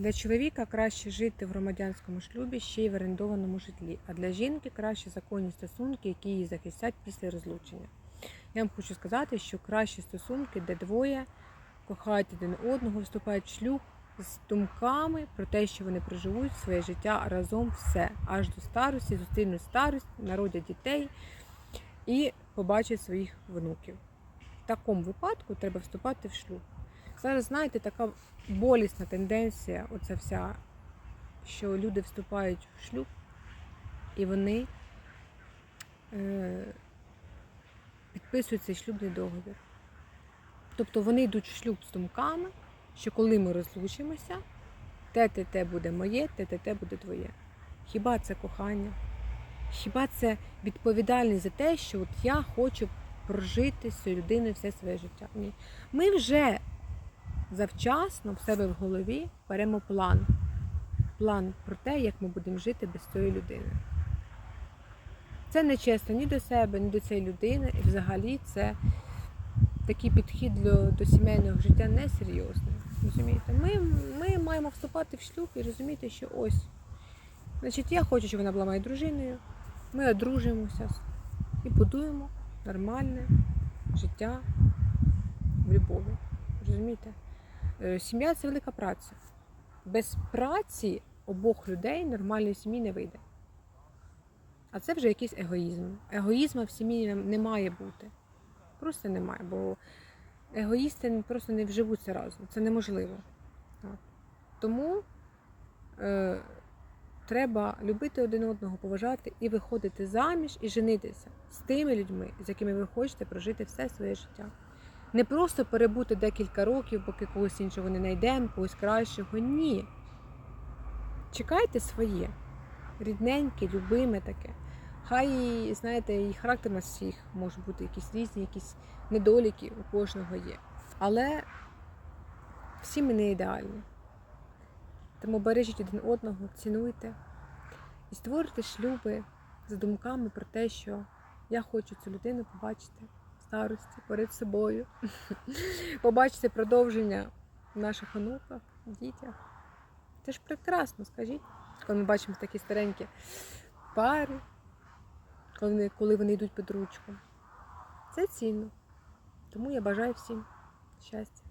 Для чоловіка краще жити в громадянському шлюбі ще й в орендованому житлі, а для жінки краще законні стосунки, які її захистять після розлучення. Я вам хочу сказати, що кращі стосунки, де двоє кохають один одного, вступають в шлюб з думками про те, що вони проживуть своє життя разом все, аж до старості, зустрінуть старость, народять дітей і побачать своїх внуків. В такому випадку треба вступати в шлюб. Зараз, знаєте, така болісна тенденція, оця вся, що люди вступають в шлюб і вони е, підписують цей шлюбний договір. Тобто вони йдуть в шлюб з думками, що коли ми розлучимося, те те те буде моє, те те те буде твоє. Хіба це кохання? Хіба це відповідальність за те, що от я хочу прожити з цією людиною все своє життя? Ні. Ми вже завчасно в себе в голові беремо план. План про те, як ми будемо жити без цієї людини. Це не чесно ні до себе, ні до цієї людини. І взагалі це такий підхід до, до сімейного життя несерйозний. Розумієте? Ми, ми маємо вступати в шлюб і розуміти, що ось. Значить, я хочу, щоб вона була моєю дружиною. Ми одружуємося і будуємо нормальне життя в любові. Розумієте? Е, Сім'я це велика праця. Без праці обох людей нормальної сім'ї не вийде. А це вже якийсь егоїзм. Егоїзму в сім'ї не має бути. Просто немає, бо егоїсти просто не вживуться разом. Це неможливо. Так. Тому е, треба любити один одного, поважати і виходити заміж і женитися з тими людьми, з якими ви хочете прожити все своє життя. Не просто перебути декілька років, поки когось іншого не знайдемо, когось кращого. Ні. Чекайте своє. Рідненьке, любиме таке. Хай, знаєте, і характер у нас всіх може бути якісь різні, якісь недоліки у кожного є. Але всі ми не ідеальні. Тому бережіть один одного, цінуйте і створюйте шлюби з думками про те, що я хочу цю людину побачити старості перед собою, побачити продовження в наших онуках, дітях. Це ж прекрасно, скажіть, коли ми бачимо такі старенькі пари, коли вони, коли вони йдуть під ручку. Це цінно. Тому я бажаю всім щастя.